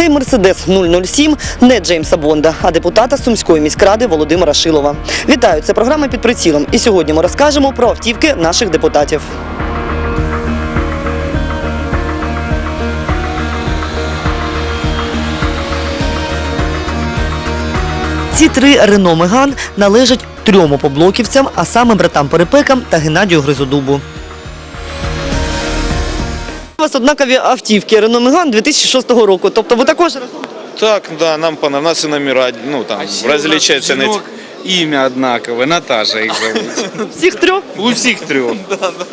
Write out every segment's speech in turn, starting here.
цей Мерседес 007 не Джеймса Бонда, а депутата Сумської міськради Володимира Шилова. Вітаю, це програма під прицілом. І сьогодні ми розкажемо про автівки наших депутатів. Ці три Рено Меган належать трьом опоблоківцям, а саме братам Перепекам та Геннадію Гризодубу. У вас однакові автівки Рено Меган 2006 року. Тобто ви також разом? Так, да, нам по у нас и номера, ну там на жінок Ім'я однакове, Наташа їх зовуть. всіх трьох. У всіх трьох.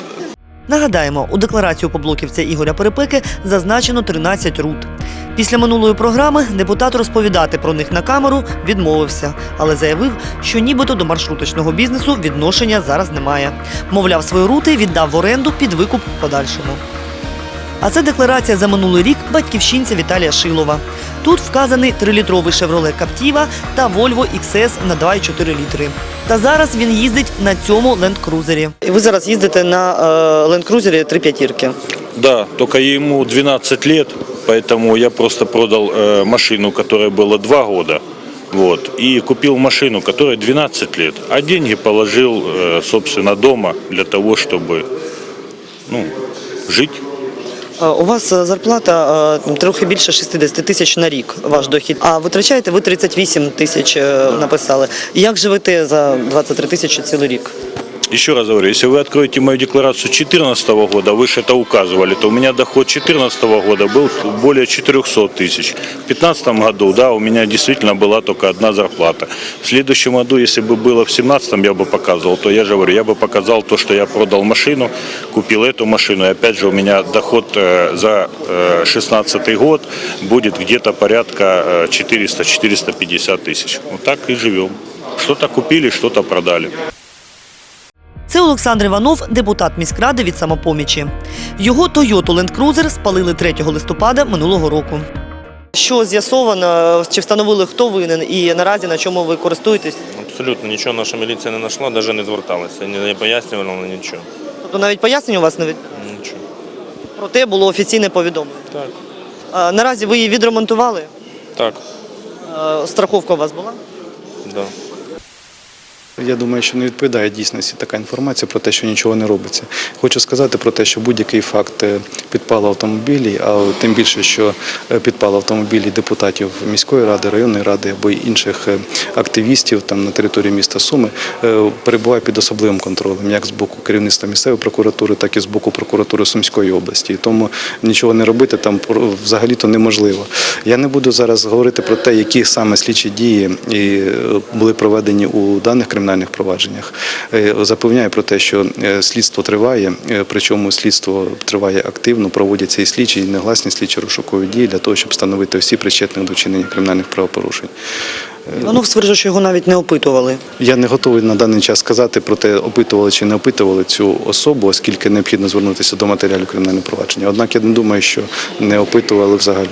Нагадаємо, у декларацію поблоківця Ігоря Перепеки зазначено 13 рут. Після минулої програми депутат розповідати про них на камеру відмовився, але заявив, що нібито до маршруточного бізнесу відношення зараз немає. Мовляв, свої рути віддав в оренду під викуп в подальшому. А це декларація за минулий рік батьківщинця Віталія Шилова. Тут вказаний 3-літровий Chevrolet Captiva та Volvo XS на 2,4 літри. Та зараз він їздить на цьому Land Cruiser. І ви зараз їздите на е, Land Cruiser 3 п'ятірки. Да, только ему 12 лет, поэтому я просто продал э, машину, которая была 2 года. Вот, и купил машину, которая 12 лет, а деньги положил, э, собственно, дома для того, чтобы ну, жить. Е, У вас е, зарплата е, трохи більше 60 тисяч на рік, ваш дохід. А витрачаєте ви 38 тисяч написали. Як живете за 23 тисячі цілий рік? Еще раз говорю, если вы откроете мою декларацию 2014 года, вы же это указывали, то у меня доход 2014 года был более 400 тысяч. В 2015 году, да, у меня действительно была только одна зарплата. В следующем году, если бы было в 2017, я бы показывал, то я же говорю, я бы показал то, что я продал машину, купил эту машину, и опять же у меня доход э, за 2016 год будет где-то порядка э, 400-450 тысяч. Вот так и живем. Что-то купили, что-то продали. Олександр Іванов, депутат міськради від самопомічі. Його Toyota Land Cruiser спалили 3 листопада минулого року. Що з'ясовано, чи встановили хто винен, і наразі на чому ви користуєтесь? Абсолютно нічого наша міліція не знайшла, навіть не зверталася, не пояснювала нічого. Тобто навіть пояснень у вас навіть Нічого. про те було офіційне повідомлення. Так. А, наразі ви її відремонтували? Так, А, страховка у вас була? да. Я думаю, що не відповідає дійсності така інформація про те, що нічого не робиться. Хочу сказати про те, що будь-який факт е, підпалу автомобілів, а тим більше, що е, підпал автомобілів депутатів міської ради, районної ради або інших е, активістів там на території міста Суми, перебуває під особливим контролем, як з боку керівництва місцевої прокуратури, так і з боку прокуратури Сумської області. Тому нічого не робити там про- взагалі-то неможливо. Я не буду зараз говорити про те, які саме слідчі дії були проведені у даних кримінальних провадженнях. Е, Запевняю про те, що е, слідство триває, е, причому слідство триває активно, проводяться і слідчі, і негласні слідчі розшукові дії для того, щоб встановити всі причетних до вчинення кримінальних правопорушень. Іванов стверджує, що його навіть не опитували. Я не готовий на даний час сказати про те, опитували чи не опитували цю особу, оскільки необхідно звернутися до матеріалів кримінального провадження. Однак я не думаю, що не опитували взагалі.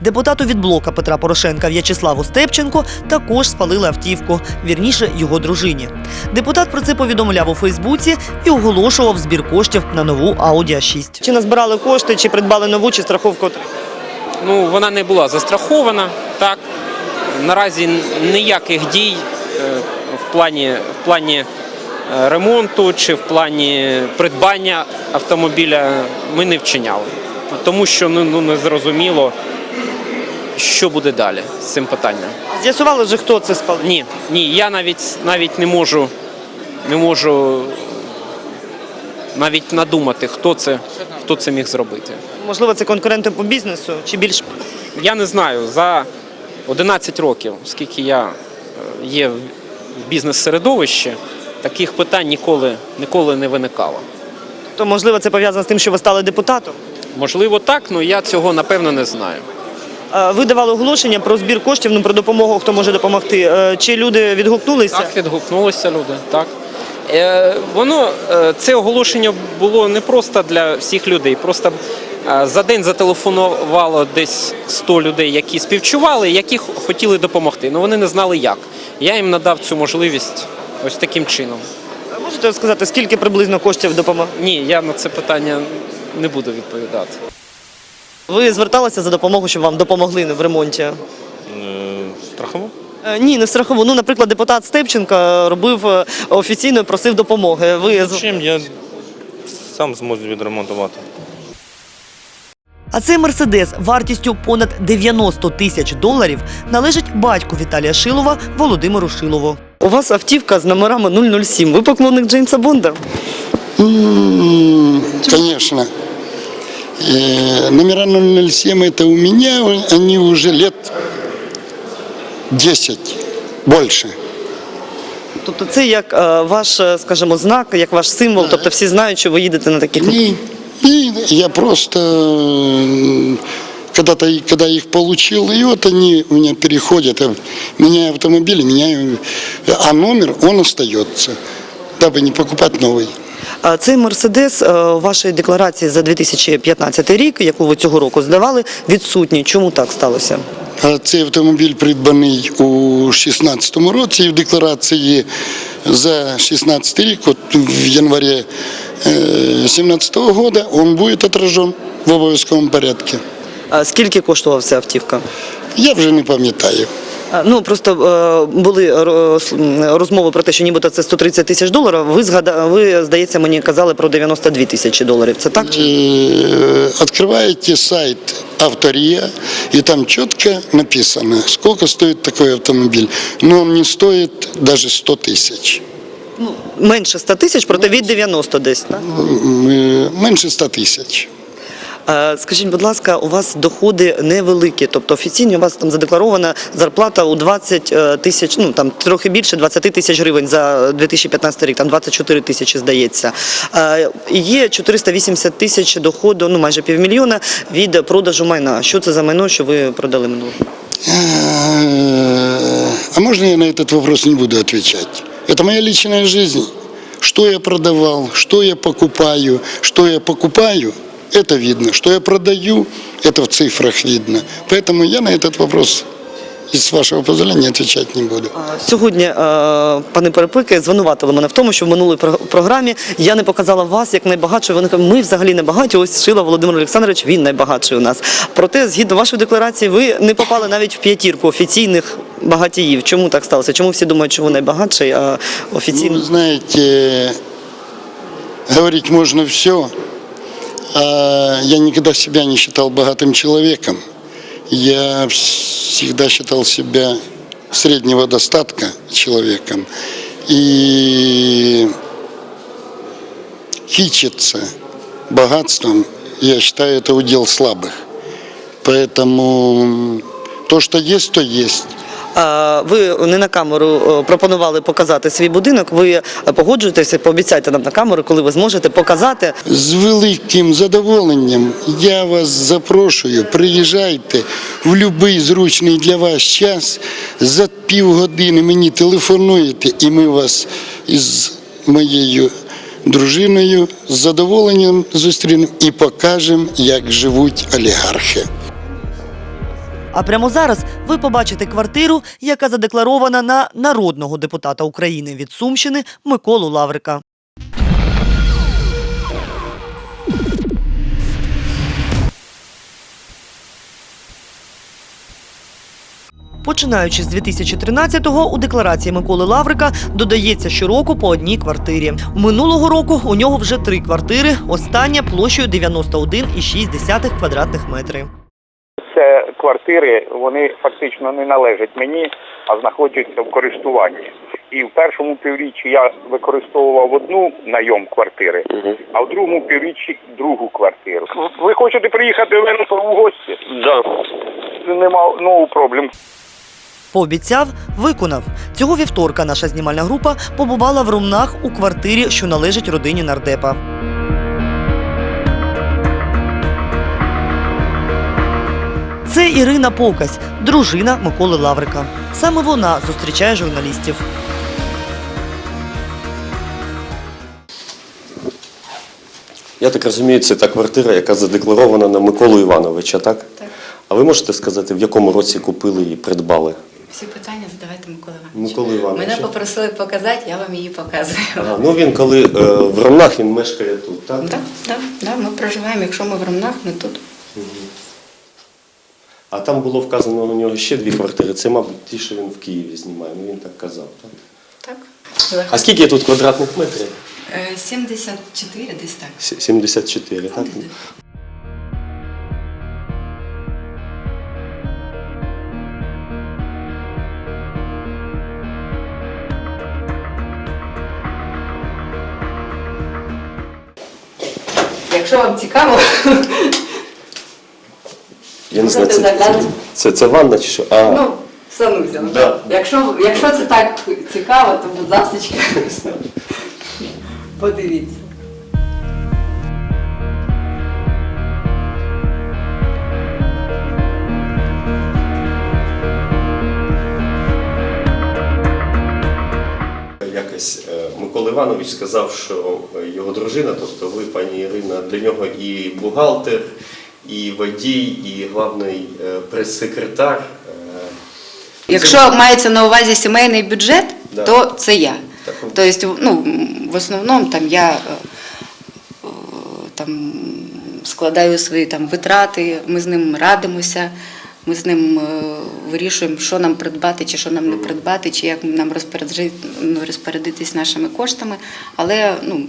Депутату від блока Петра Порошенка В'ячеславу Степченко також спалили автівку, вірніше його дружині. Депутат про це повідомляв у Фейсбуці і оголошував збір коштів на нову Audi a 6 Чи назбирали кошти, чи придбали нову, чи страховку? Ну, вона не була застрахована. Так. Наразі ніяких дій е, в плані, в плані е, ремонту чи в плані придбання автомобіля ми не вчиняли. Тому що ну, ну, не зрозуміло, що буде далі з цим питанням. З'ясували вже, хто це спалив? Ні, ні, я навіть навіть не можу, не можу навіть надумати, хто це, хто це міг зробити. Можливо, це конкуренти по бізнесу, чи більш Я не знаю, за 11 років, скільки я е, є в бізнес-середовищі, таких питань ніколи, ніколи не виникало. то можливо це пов'язано з тим, що ви стали депутатом. Можливо, так, але я цього напевно не знаю. Е, Ви давали оголошення про збір коштів, ну про допомогу, хто може допомогти. Е, Чи люди відгукнулися? Так, відгукнулися люди. Так. Е, воно, це оголошення було не просто для всіх людей. Просто за день зателефонувало десь 100 людей, які співчували, які хотіли допомогти. але вони не знали як. Я їм надав цю можливість ось таким чином. Можете сказати, скільки приблизно коштів допомогли? Ні, я на це питання не буду відповідати. Ви зверталися за допомогою, щоб вам допомогли в ремонті? Е, Страхово? Е, Ні, не в страхову. Ну, наприклад, депутат Степченка робив е, офіційно і просив допомоги. Ви Чим я сам зможу відремонтувати. А цей мерседес вартістю понад 90 тисяч доларів належить батьку Віталія Шилова Володимиру Шилову. У вас автівка з номерами 007. Ви поклонник Джеймса Бонда? М, Конечно. Э, Номера 007 это у меня, они уже лет 10, больше. Тобто це як е, ваш, е, скажімо, знак, як ваш символ. Тобто всі знають, що ви їдете на таких. И, и я просто м, когда-то, и- когда их получил, и вот они у меня переходят, я меняю автомобили, меняю, а номер, он остается, дабы не покупать новый. А Цей мерседес е, в вашій декларації за 2015 рік, яку ви цього року здавали, відсутній. Чому так сталося? Цей автомобіль придбаний у 2016 році і в декларації за 2016 рік, от в январі 2017 року, він буде отражен в обов'язковому порядку. А Скільки коштувала ця автівка? Я вже не пам'ятаю. А, Ну просто е, були ро- с- м, розмови про те, що нібито це 130 тисяч доларів. Ви згада, ви здається, мені казали про 92 тисячі доларів. Це так? чи- Э, Открываете сайт Автория, и там четко написано, сколько стоит такой автомобиль. Но он не стоит даже 100 тысяч. Ну, менше 100 тисяч, проте від 90 десь. Так? М, э, Меньше 100 тысяч. Е, Скажіть, будь ласка, у вас доходи невеликі, тобто офіційно у вас там задекларована зарплата у 20 е, тисяч, ну там трохи більше 20 тисяч гривень за 2015 рік, там 24 тисячі здається. Е, і Є 480 тисяч доходу, ну майже півмільйона від продажу майна. Що це за майно, що ви продали минулого? Э, А можно я на этот вопрос не буду отвечать? Это моя личная жизнь. Что я продавал, что я покупаю, что я покупаю, это видно. Что я продаю, это в цифрах видно. Поэтому я на этот вопрос, с вашего позволения, отвечать не буду. Сьогодні е, пани Перепики звинуватили мене в тому, що в минулій про- програмі я не показала вас як найбагатшою. Вони кажуть, ми взагалі не багаті. Ось Шила Володимир Олександрович, він найбагатший у нас. Проте, згідно вашої декларації, ви не попали навіть в п'ятірку офіційних багатіїв. Чому так сталося? Чому всі думають, що ви найбагатший, а Ну, офіційно? вы знаете, говорить можно все, а Я никогда себя не считал богатым человеком. Я всегда считал себя среднего достатка человеком. И кичиться богатством, я считаю, это удел слабых. Поэтому то, что есть, то есть. Ви не на камеру пропонували показати свій будинок. Ви е, погоджуєтеся, пообіцяйте нам на камеру, коли ви зможете показати. З великим задоволенням я вас запрошую. Приїжджайте в будь-який зручний для вас час. За півгодини мені телефонуєте, і ми вас із моєю дружиною з задоволенням зустрінемо і покажемо, як живуть олігархи. А прямо зараз ви побачите квартиру, яка задекларована на народного депутата України від Сумщини Миколу Лаврика. Починаючи з 2013-го, у декларації Миколи Лаврика додається щороку по одній квартирі. Минулого року у нього вже три квартири, остання площею 91,6 квадратних метрів. Квартири, вони фактично не належать мені, а знаходяться в користуванні. І в першому півріччі я використовував одну найом квартири, а в другому півріччі другу квартиру. Ви хочете приїхати в мене в гості? Да. Нема ну, проблем. Пообіцяв, виконав. Цього вівторка наша знімальна група побувала в Румнах у квартирі, що належить родині нардепа. Це Ірина Покась, дружина Миколи Лаврика. Саме вона зустрічає журналістів. Я так розумію, це та квартира, яка задекларована на Миколу Івановича, так? Так. А ви можете сказати, в якому році купили і придбали? Всі питання задавайте Миколі Івановичу. Миколи Івановича. Мене попросили показати, я вам її показую. Ага, ну він коли е, в Ромнах він мешкає тут, так? Так, так, так, ми проживаємо. Якщо ми в Ромнах, ми тут. А там було вказано на нього ще дві квартири. Це, мабуть, ті, що він в Києві знімає. Ну, він так казав. Так? Так. А скільки тут квадратних метрів? Е, 74 десь так. Сі- 74, так? Якщо вам цікаво, Я не знаю, це, це, це, це ванна чи що? А, ну, санузел. Да. Якщо, якщо це так цікаво, то будь ласка, подивіться. Якось е, Микола Іванович сказав, що е, його дружина, тобто ви, пані Ірина, для нього і бухгалтер, і водій, і головний е, прес-секретар. Е, Якщо мається на увазі сімейний бюджет, Да. то це я. Так. Тобто, ну, в основному там я е, там, складаю свої там, витрати, ми з ним радимося, ми з ним вирішуємо, що нам придбати, чи що нам не придбати, чи як нам ну, розпорядитись нашими коштами. Але ну,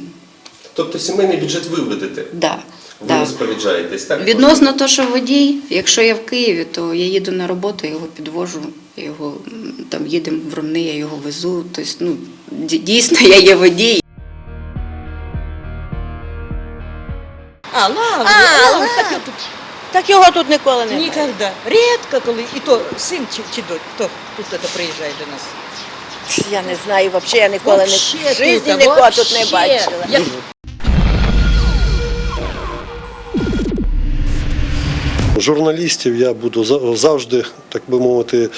Тобто сімейний бюджет ви ведете, да, ви да. розпоряджаєтесь, так? Відносно того, що водій, якщо я в Києві, то я їду на роботу, я його підвожу, я його там їдемо в Ромни, я його везу. Тобто, ну, дійсно, я є водій. А, лаври, А, лаври, так, лаври. тут Так його тут ніколи не було. ніколи. Рідко коли, і то син чи, чи дочь, хто тут це приїжджає до нас. Я не знаю, взагалі я ніколи не в житті тут, нікого тут не бачила. Я- Журналістів я буду за- завжди, так би мовити,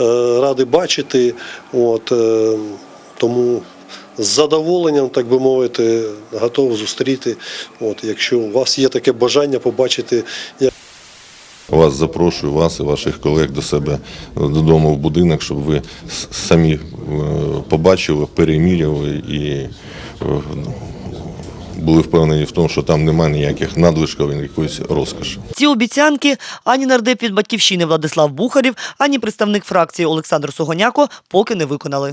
е, радий бачити. От, е, тому з задоволенням, так би мовити, готов зустріти. От, якщо у вас є таке бажання побачити, як Вас запрошую, вас і ваших колег до себе додому в будинок, щоб ви самі е, побачили, переміряли і е, були впевнені в тому, що там немає ніяких надлишків і якоїсь розкоші. Ці обіцянки ані нардеп від батьківщини Владислав Бухарів, ані представник фракції Олександр Сугоняко поки не виконали.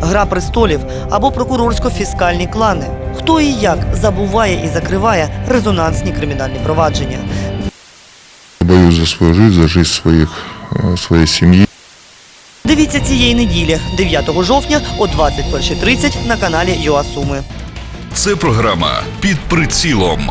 Гра престолів або прокурорсько-фіскальні клани. Хто і як забуває і закриває резонансні кримінальні провадження. Боюсь за свою життя, за життя своїх, е, своєї сім'ї. Дивіться цієї неділі, 9 жовтня о 21.30 на каналі ЮАСуми. Це програма під прицілом.